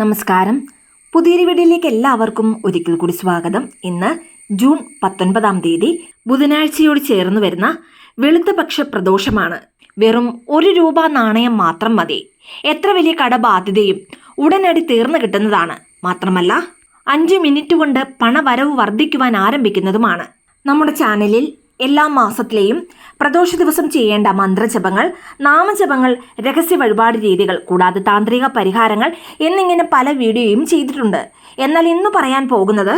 നമസ്കാരം. പുതിയൊരു വീഡിയോയിലേക്ക് എല്ലാവർക്കും ഒരിക്കൽ കൂടി സ്വാഗതം. ഇന്ന് ജൂൺ പത്തൊൻപതാം തീയതി ബുധനാഴ്ചയോട് ചേർന്ന് വരുന്ന വെളുത്തപക്ഷ പ്രദോഷമാണ്. വെറും ഒരു രൂപ നാണയം മാത്രം മതി. എത്ര വലിയ കടബാധ്യതയും ഉടനടി തീർന്നു കിട്ടുന്നതാണ്. മാത്രമല്ല അഞ്ച് മിനിറ്റ് കൊണ്ട് പണവരവ് വർദ്ധിക്കുവാൻ ആരംഭിക്കുന്നതുമാണ്. നമ്മുടെ ചാനലിൽ എല്ലാ മാസത്തിലെയും പ്രദോഷ ദിവസം ചെയ്യേണ്ട മന്ത്രജപങ്ങൾ നാമജപങ്ങൾ രഹസ്യ വഴിപാട് രീതികൾ കൂടാതെ താന്ത്രിക പരിഹാരങ്ങൾ എന്നിങ്ങനെ പല വീഡിയോയും ചെയ്തിട്ടുണ്ട്. എന്നാൽ ഇന്ന് പറയാൻ പോകുന്നത്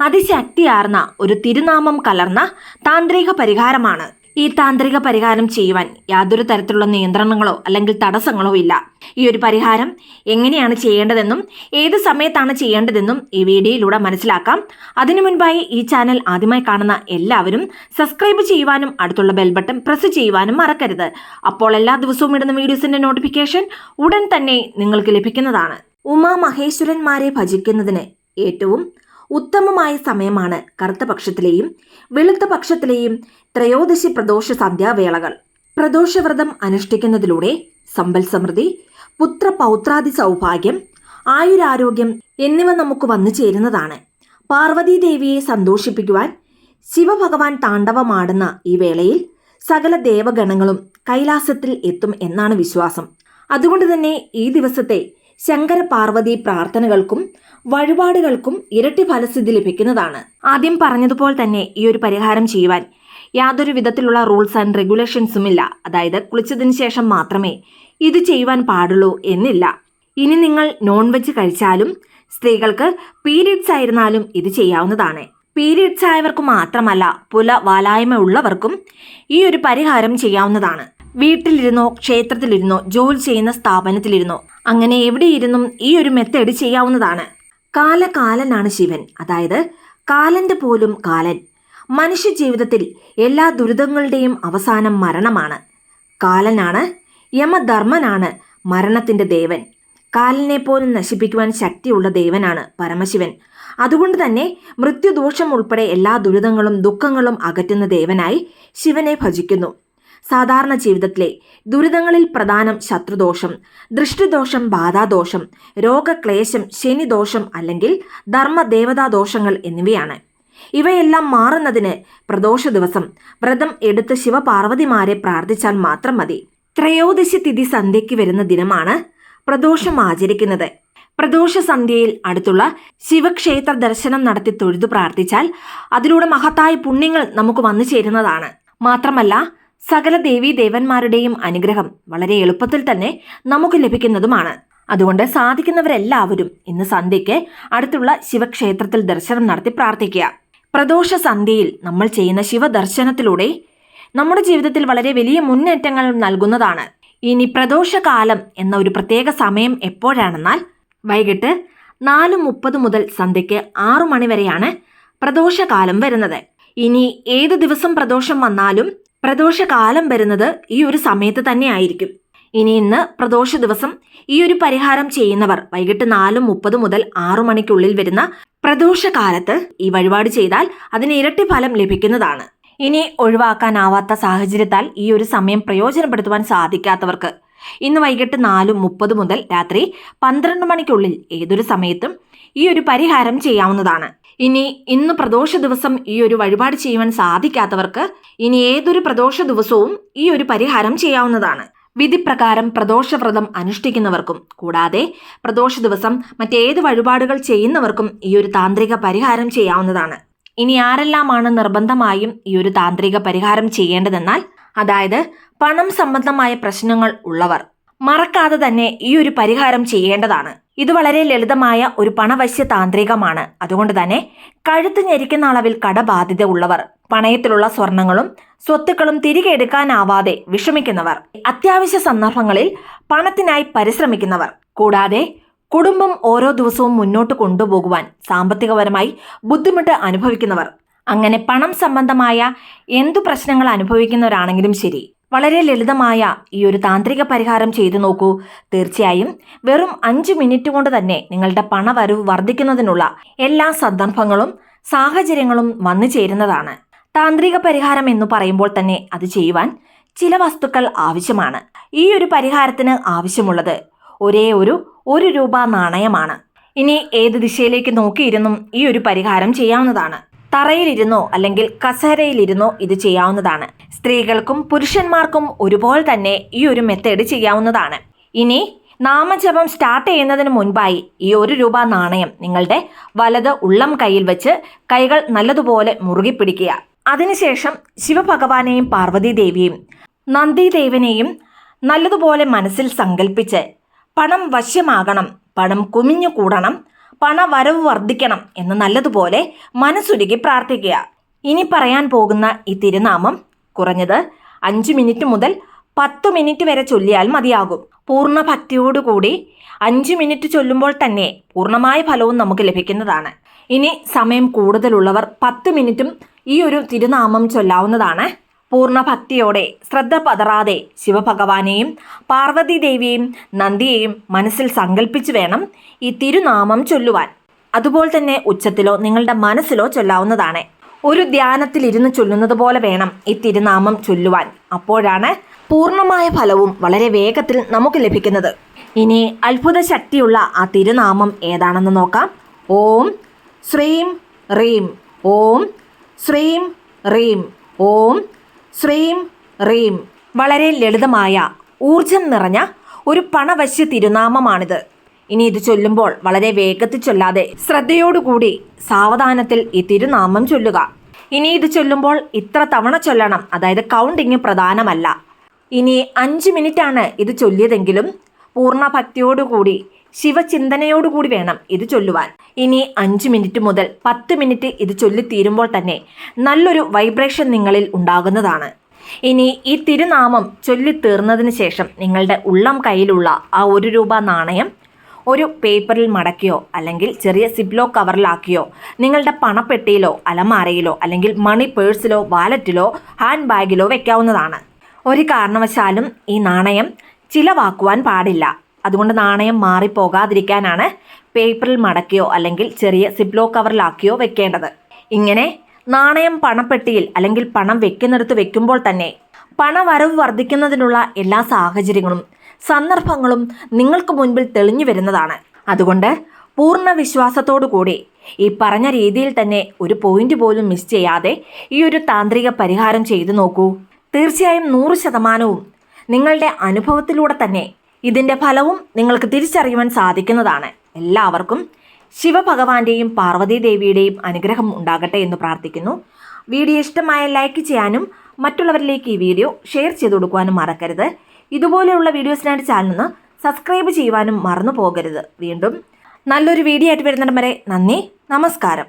അതിശക്തിയാർന്ന ഒരു തിരുനാമം കലർന്ന താന്ത്രിക പരിഹാരമാണ്. ഈ താന്ത്രിക പരിഹാരം ചെയ്യുവാൻ യാതൊരു തരത്തിലുള്ള നിയന്ത്രണങ്ങളോ അല്ലെങ്കിൽ തടസ്സങ്ങളോ ഇല്ല. ഈ ഒരു പരിഹാരം എങ്ങനെയാണ് ചെയ്യേണ്ടതെന്നും ഏത് സമയത്താണ് ചെയ്യേണ്ടതെന്നും ഈ വീഡിയോയിലൂടെ മനസ്സിലാക്കാം. അതിനു മുൻപായി ഈ ചാനൽ ആദ്യമായി കാണുന്ന എല്ലാവരും സബ്സ്ക്രൈബ് ചെയ്യുവാനും അടുത്തുള്ള ബെൽ ബട്ടൺ പ്രസ് ചെയ്യുവാനും മറക്കരുത്. അപ്പോൾ എല്ലാ ദിവസവും ഇടുന്ന വീഡിയോസിന്റെ നോട്ടിഫിക്കേഷൻ ഉടൻ തന്നെ നിങ്ങൾക്ക് ലഭിക്കുന്നതാണ്. ഉമാ മഹേശ്വരന്മാരെ ഭജിക്കുന്നതിന് ഏറ്റവും ഉത്തമമായ സമയമാണ് കറുത്ത പക്ഷത്തിലെയും വെളുത്ത പക്ഷത്തിലെയും ത്രയോദശി പ്രദോഷ സന്ധ്യാവേളകൾ. പ്രദോഷവ്രതം അനുഷ്ഠിക്കുന്നതിലൂടെ സമ്പൽ സമൃദ്ധി പുത്ര പൗത്രാദി സൗഭാഗ്യം ആയുരാരോഗ്യം എന്നിവ നമുക്ക് വന്നു ചേരുന്നതാണ്. പാർവതീദേവിയെ സന്തോഷിപ്പിക്കുവാൻ ശിവഭഗവാൻ താണ്ഡവമാടുന്ന ഈ വേളയിൽ സകല ദേവഗണങ്ങളും കൈലാസത്തിൽ എത്തും എന്നാണ് വിശ്വാസം. അതുകൊണ്ട് തന്നെ ഈ ദിവസത്തെ ശങ്കര പാർവതി പ്രാർത്ഥനകൾക്കും വഴിപാടുകൾക്കും ഇരട്ടി ഫലസിദ്ധി ലഭിക്കുന്നതാണ്. ആദ്യം പറഞ്ഞതുപോലെ തന്നെ ഈ ഒരു പരിഹാരം ചെയ്യുവാൻ യാതൊരു വിധത്തിലുള്ള റൂൾസ് ആൻഡ് റെഗുലേഷൻസും ഇല്ല അതായത് കുളിച്ചതിന് ശേഷം മാത്രമേ ഇത് ചെയ്യുവാൻ പാടുള്ളൂ എന്നില്ല. ഇനി നിങ്ങൾ നോൺ വെജ് കഴിച്ചാലും സ്ത്രീകൾക്ക് പീരിയഡ്സ് ആയിരുന്നാലും ഇത് ചെയ്യാവുന്നതാണ്. പീരിയഡ്സ് ആയവർക്ക് മാത്രമല്ല പുല വാലായ്മ ഉള്ളവർക്കും ഈ ഒരു പരിഹാരം ചെയ്യാവുന്നതാണ്. വീട്ടിലിരുന്നോ ക്ഷേത്രത്തിലിരുന്നോ ജോലി ചെയ്യുന്ന സ്ഥാപനത്തിലിരുന്നോ അങ്ങനെ എവിടെയിരുന്നും ഈ ഒരു മെത്തേഡ് ചെയ്യാവുന്നതാണ്. കാലകാലനാണ് ശിവൻ. അതായത് കാലന്റെ പോലും കാലൻ. മനുഷ്യ ജീവിതത്തിൽ എല്ലാ ദുരിതങ്ങളുടെയും അവസാനം മരണമാണ്. കാലനാണ് യമധർമ്മനാണ് മരണത്തിന്റെ ദേവൻ. കാലിനെ പോലും നശിപ്പിക്കുവാൻ ശക്തിയുള്ള ദേവനാണ് പരമശിവൻ. അതുകൊണ്ട് തന്നെ മൃത്യുദോഷം ഉൾപ്പെടെ എല്ലാ ദുരിതങ്ങളും ദുഃഖങ്ങളും അകറ്റുന്ന ദേവനായി ശിവനെ ഭജിക്കുന്നു. സാധാരണ ജീവിതത്തിലെ ദുരിതങ്ങളിൽ പ്രധാനം ശത്രുദോഷം ദൃഷ്ടിദോഷം ബാധാദോഷം രോഗക്ലേശം ശനിദോഷം അല്ലെങ്കിൽ ധർമ്മദേവതാദോഷങ്ങൾ എന്നിവയാണ്. ഇവയെല്ലാം മാറുന്നതിന് പ്രദോഷ ദിവസം വ്രതം എടുത്ത് ശിവപാർവതിമാരെ പ്രാർത്ഥിച്ചാൽ മാത്രം മതി. ത്രയോദശി തിഥി സന്ധ്യയ്ക്ക് വരുന്ന ദിനമാണ് പ്രദോഷം ആചരിക്കുന്നത്. പ്രദോഷ സന്ധ്യയിൽ അടുത്തുള്ള ശിവക്ഷേത്ര ദർശനം നടത്തി തൊഴുതു പ്രാർത്ഥിച്ചാൽ അതിലൂടെ മഹത്തായ പുണ്യങ്ങൾ നമുക്ക് വന്നു ചേരുന്നതാണ്. മാത്രമല്ല സകല ദേവീ ദേവന്മാരുടെയും അനുഗ്രഹം വളരെ എളുപ്പത്തിൽ തന്നെ നമുക്ക് ലഭിക്കുന്നതുമാണ്. അതുകൊണ്ട് സാധിക്കുന്നവരെല്ലാവരും ഇന്ന് സന്ധ്യയ്ക്ക് അടുത്തുള്ള ശിവക്ഷേത്രത്തിൽ ദർശനം നടത്തി പ്രാർത്ഥിക്കുക. പ്രദോഷ സന്ധ്യയിൽ നമ്മൾ ചെയ്യുന്ന ശിവദർശനത്തിലൂടെ നമ്മുടെ ജീവിതത്തിൽ വളരെ വലിയ മുന്നേറ്റങ്ങൾ നൽകുന്നതാണ്. ഇനി പ്രദോഷകാലം എന്ന ഒരു പ്രത്യേക സമയം എപ്പോഴാണെന്നാൽ വൈകിട്ട് നാല് മുപ്പത് മുതൽ സന്ധ്യയ്ക്ക് ആറു മണി വരെയാണ് പ്രദോഷകാലം വരുന്നത്. ഇനി ഏത് ദിവസം പ്രദോഷം വന്നാലും പ്രദോഷകാലം വരുന്നത് ഈ ഒരു സമയത്ത് തന്നെ ആയിരിക്കും ഇനി ഇന്ന് പ്രദോഷ ദിവസം ഈ ഒരു പരിഹാരം ചെയ്യുന്നവർ വൈകിട്ട് നാലും മുപ്പത് മുതൽ ആറു മണിക്കുള്ളിൽ വരുന്ന പ്രദോഷകാലത്ത് ഈ വഴിപാട് ചെയ്താൽ അതിന് ഇരട്ടി ഫലം ലഭിക്കുന്നതാണ്. ഇനി ഒഴിവാക്കാനാവാത്ത സാഹചര്യത്താൽ ഈ ഒരു സമയം പ്രയോജനപ്പെടുത്തുവാൻ സാധിക്കാത്തവർക്ക് ഇന്ന് വൈകിട്ട് നാലും മുപ്പത് മുതൽ രാത്രി പന്ത്രണ്ട് മണിക്കുള്ളിൽ ഏതൊരു സമയത്തും ഈ ഒരു പരിഹാരം ചെയ്യാവുന്നതാണ്. ഇനി ഇന്ന് പ്രദോഷ ദിവസം ഈ ഒരു വഴിപാട് ചെയ്യുവാൻ സാധിക്കാത്തവർക്ക് ഇനി ഏതൊരു പ്രദോഷ ദിവസവും ഈ ഒരു പരിഹാരം ചെയ്യാവുന്നതാണ്. വിധിപ്രകാരം പ്രദോഷവ്രതം അനുഷ്ഠിക്കുന്നവർക്കും കൂടാതെ പ്രദോഷ ദിവസം മറ്റേത് വഴിപാടുകൾ ചെയ്യുന്നവർക്കും ഈ ഒരു താന്ത്രിക പരിഹാരം ചെയ്യാവുന്നതാണ്. ഇനി ആരെല്ലാമാണ് നിർബന്ധമായും ഈ ഒരു താന്ത്രിക പരിഹാരം ചെയ്യേണ്ടതെന്നാൽ അതായത് പണം സംബന്ധമായ പ്രശ്നങ്ങൾ ഉള്ളവർ മറക്കാതെ തന്നെ ഈ ഒരു പരിഹാരം ചെയ്യേണ്ടതാണ്. ഇത് വളരെ ലളിതമായ ഒരു പണവശ്യ താന്ത്രികമാണ്. അതുകൊണ്ട് തന്നെ കഴുത്ത് ഞെരിക്കുന്ന അളവിൽ കടബാധ്യത ഉള്ളവർ പണയത്തിലുള്ള സ്വർണങ്ങളും സ്വത്തുക്കളും തിരികെ എടുക്കാനാവാതെ വിഷമിക്കുന്നവർ അത്യാവശ്യ സന്ദർഭങ്ങളിൽ പണത്തിനായി പരിശ്രമിക്കുന്നവർ കൂടാതെ കുടുംബം ഓരോ ദിവസവും മുന്നോട്ട് കൊണ്ടുപോകുവാൻ സാമ്പത്തികപരമായി ബുദ്ധിമുട്ട് അനുഭവിക്കുന്നവർ. അങ്ങനെ പണം സംബന്ധമായ എന്തു പ്രശ്നങ്ങൾ അനുഭവിക്കുന്നവരാണെങ്കിലും ശരി. വളരെ ലളിതമായ ഈ ഒരു താന്ത്രിക പരിഹാരം ചെയ്തു നോക്കൂ. തീർച്ചയായും വെറും അഞ്ച് മിനിറ്റ് കൊണ്ട് തന്നെ നിങ്ങളുടെ പണവരവ് വർദ്ധിക്കുന്നതിനുള്ള എല്ലാ സന്ദർഭങ്ങളും സാഹചര്യങ്ങളും വന്നു ചേരുന്നതാണ്. താന്ത്രിക പരിഹാരം എന്ന് പറയുമ്പോൾ തന്നെ അത് ചെയ്യുവാൻ ചില വസ്തുക്കൾ ആവശ്യമാണ്. ഈ ഒരു പരിഹാരത്തിന് ആവശ്യമുള്ളത് ഒരേ ഒരു ഒരു രൂപ നാണയമാണ്. ഇനി ഏത് ദിശയിലേക്ക് നോക്കിയിരുന്നും ഈ ഒരു പരിഹാരം ചെയ്യാവുന്നതാണ്. തറയിലിരുന്നോ അല്ലെങ്കിൽ കസേരയിലിരുന്നോ ഇത് ചെയ്യാവുന്നതാണ്. സ്ത്രീകൾക്കും പുരുഷന്മാർക്കും ഒരുപോലെ തന്നെ ഈ ഒരു മെത്തേഡ് ചെയ്യാവുന്നതാണ്. ഇനി നാമജപം സ്റ്റാർട്ട് ചെയ്യുന്നതിന് മുൻപായി ഈ ഒരു രൂപ നാണയം നിങ്ങളുടെ വലത് ഉള്ളം കയ്യിൽ വെച്ച് കൈകൾ നല്ലതുപോലെ മുറുകി പിടിക്കുക അതിനുശേഷം ശിവഭഗവാനെയും പാർവതി ദേവിയും നന്ദിദേവനെയും നല്ലതുപോലെ മനസ്സിൽ സങ്കല്പിച്ച് പണം വശ്യമാകണം പണം കുമിഞ്ഞു കൂടണം പണവരവ് വർദ്ധിക്കണം എന്ന് നല്ലതുപോലെ മനസ്സുരുകി പ്രാർത്ഥിക്കുക. ഇനി പറയാൻ പോകുന്ന ഈ തിരുനാമം കുറഞ്ഞത് അഞ്ച് മിനിറ്റ് മുതൽ പത്ത് മിനിറ്റ് വരെ ചൊല്ലിയാൽ മതിയാകും. പൂർണ ഭക്തിയോടുകൂടി അഞ്ച് മിനിറ്റ് ചൊല്ലുമ്പോൾ തന്നെ പൂർണമായ ഫലവും നമുക്ക് ലഭിക്കുന്നതാണ്. ഇനി സമയം കൂടുതലുള്ളവർ പത്ത് മിനിറ്റും ഈ ഒരു തിരുനാമം ചൊല്ലാവുന്നതാണ്. പൂർണ ഭക്തിയോടെ ശ്രദ്ധ പതറാതെ ശിവഭഗവാനെയും പാർവതി ദേവിയെയും നന്ദിയെയും മനസ്സിൽ സങ്കല്പിച്ചു വേണം ഈ തിരുനാമം ചൊല്ലുവാൻ. അതുപോലെ തന്നെ ഉച്ചത്തിലോ നിങ്ങളുടെ മനസ്സിലോ ചൊല്ലാവുന്നതാണ്. ഒരു ധ്യാനത്തിൽ ഇരുന്ന് ചൊല്ലുന്നത് പോലെ വേണം ഈ തിരുനാമം ചൊല്ലുവാൻ. അപ്പോഴാണ് പൂർണമായ ഫലവും വളരെ വേഗത്തിൽ നമുക്ക് ലഭിക്കുന്നത്. ഇനി അത്ഭുത ശക്തിയുള്ള ആ തിരുനാമം ഏതാണെന്ന് നോക്കാം. ഓം ശ്രീം റീം. ഓം ശ്രീം റീം. ഓം ശ്രീം റീം. വളരെ ലളിതമായ ഊർജം നിറഞ്ഞ ഒരു പണവശ്യ തിരുനാമമാണിത്. ഇനി ഇത് ചൊല്ലുമ്പോൾ വളരെ വേഗത്തിൽ ചൊല്ലാതെ ശ്രദ്ധയോടുകൂടി സാവധാനത്തിൽ ഈ തിരുനാമം ചൊല്ലുക. ഇനി ഇത് ചൊല്ലുമ്പോൾ ഇത്ര തവണ ചൊല്ലണം അതായത് കൗണ്ടിങ് പ്രധാനമല്ല. ഇനി അഞ്ച് മിനിറ്റാണ് ഇത് ചൊല്ലിയതെങ്കിലും പൂർണ ഭക്തിയോടുകൂടി ശിവചിന്തനയോടുകൂടി വേണം ഇത് ചൊല്ലുവാൻ. ഇനി അഞ്ച് മിനിറ്റ് മുതൽ പത്ത് മിനിറ്റ് ഇത് ചൊല്ലിത്തീരുമ്പോൾ തന്നെ നല്ലൊരു വൈബ്രേഷൻ നിങ്ങളിൽ ഉണ്ടാകുന്നതാണ്. ഇനി ഈ തിരുനാമം ചൊല്ലിത്തീർന്നതിന് ശേഷം നിങ്ങളുടെ ഉള്ളം കയ്യിലുള്ള ആ ഒരു രൂപ നാണയം ഒരു പേപ്പറിൽ മടക്കിയോ അല്ലെങ്കിൽ ചെറിയ സിബ്ലോ കവറിലാക്കിയോ നിങ്ങളുടെ പണപ്പെട്ടിയിലോ അലമാരയിലോ അല്ലെങ്കിൽ മണി പേഴ്സിലോ വാലറ്റിലോ ഹാൻഡ് ബാഗിലോ വെക്കാവുന്നതാണ്. ഒരു കാരണവശാലും ഈ നാണയം ചിലവാക്കുവാൻ പാടില്ല. അതുകൊണ്ട് നാണയം മാറിപ്പോകാതിരിക്കാനാണ് പേപ്പറിൽ മടക്കിയോ അല്ലെങ്കിൽ ചെറിയ സിപ്ലോ കവറിലാക്കിയോ വെക്കേണ്ടത്. ഇങ്ങനെ നാണയം പണപ്പെട്ടിയിൽ അല്ലെങ്കിൽ പണം വെക്കുന്നിടത്ത് വെക്കുമ്പോൾ തന്നെ പണവരവ് വർദ്ധിക്കുന്നതിനുള്ള എല്ലാ സാഹചര്യങ്ങളും സന്ദർഭങ്ങളും നിങ്ങൾക്ക് മുൻപിൽ തെളിഞ്ഞു വരുന്നതാണ്. അതുകൊണ്ട് പൂർണ വിശ്വാസത്തോടു കൂടി ഈ പറഞ്ഞ രീതിയിൽ തന്നെ ഒരു പോയിന്റ് പോലും മിസ് ചെയ്യാതെ ഈ ഒരു താന്ത്രിക പരിഹാരം ചെയ്തു നോക്കൂ. തീർച്ചയായും നൂറ് ശതമാനവും നിങ്ങളുടെ അനുഭവത്തിലൂടെ തന്നെ ഇതിന്റെ ഫലവും നിങ്ങൾക്ക് തിരിച്ചറിയുവാൻ സാധിക്കുന്നതാണ്. എല്ലാവർക്കും ശിവഭഗവാന്റെയും പാർവതീദേവിയുടെയും അനുഗ്രഹം ഉണ്ടാകട്ടെ എന്ന് പ്രാർത്ഥിക്കുന്നു. വീഡിയോ ഇഷ്ടമായ ലൈക്ക് ചെയ്യാനും മറ്റുള്ളവരിലേക്ക് ഈ വീഡിയോ ഷെയർ ചെയ്തു കൊടുക്കുവാനും മറക്കരുത്. ഇതുപോലെയുള്ള വീഡിയോസിനായിട്ട് ചാനലിന് സബ്സ്ക്രൈബ് ചെയ്യുവാനും മറന്നു പോകരുത് വീണ്ടും നല്ലൊരു വീഡിയോ ആയിട്ട് വരുന്നിടം വരെ നന്ദി നമസ്കാരം.